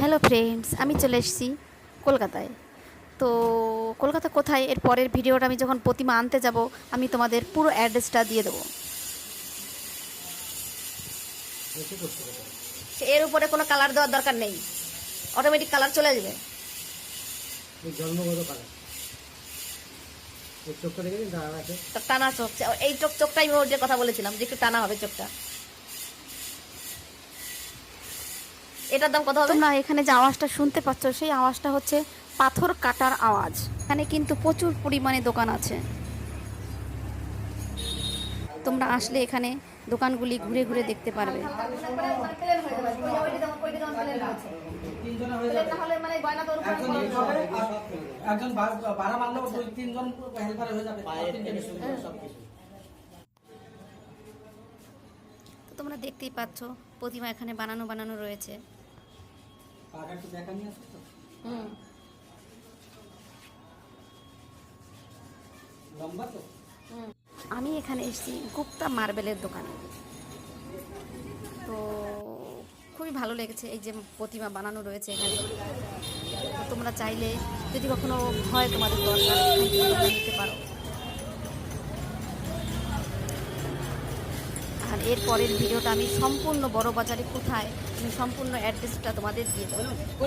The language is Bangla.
হ্যালো ফ্রেন্ডস আমি চলে এসেছি কলকাতায়। তো কলকাতা কোথায়? এর পরের ভিডিওটা আমি যখন প্রতিমা আনতে যাব আমি তোমাদের পুরো অ্যাড্রেসটা দিয়ে দেবো। এর উপরে কোনো কালার দেওয়ার দরকার নেই। অটোমেটিক কালার চলে জন্মগত কালার তা টানা চোখ। এই চোখ চোখটাই আমি ওর যে কথা বলেছিলাম যে একটু টানা হবে চোখটা। এটার দাম কত হবে? তোমরা এখানে যে আওয়াজটা শুনতে পাচ্ছ সেই আওয়াজটা হচ্ছে পাথর কাটার আওয়াজ। এখানে কিন্তু প্রচুর পরিমাণে দোকান আছে। তোমরা আসলে এখানে দোকানগুলি ঘুরে ঘুরে দেখতে পারবে। তোমরা দেখতেই পাচ্ছ প্রতিমা এখানে বানানো বানানো রয়েছে। পাটা একটু দেখা নিয়ে আসো তো। হুম। লম্বা তো? আমি এখানে এসেছি গুপ্তা মার্বেলের দোকানে। তো খুবই ভালো লেগেছে এই যে প্রতিমা বানানো রয়েছে এখানে। তোমরা চাইলে যদি কখনো হয় তোমাদের দরকার এর পরের ভিডিওটা আমি সম্পূর্ণ বড় বাজারে কোথায় আমি সম্পূর্ণ অ্যাড্রেসটা তোমাদের দিয়ে দেবো।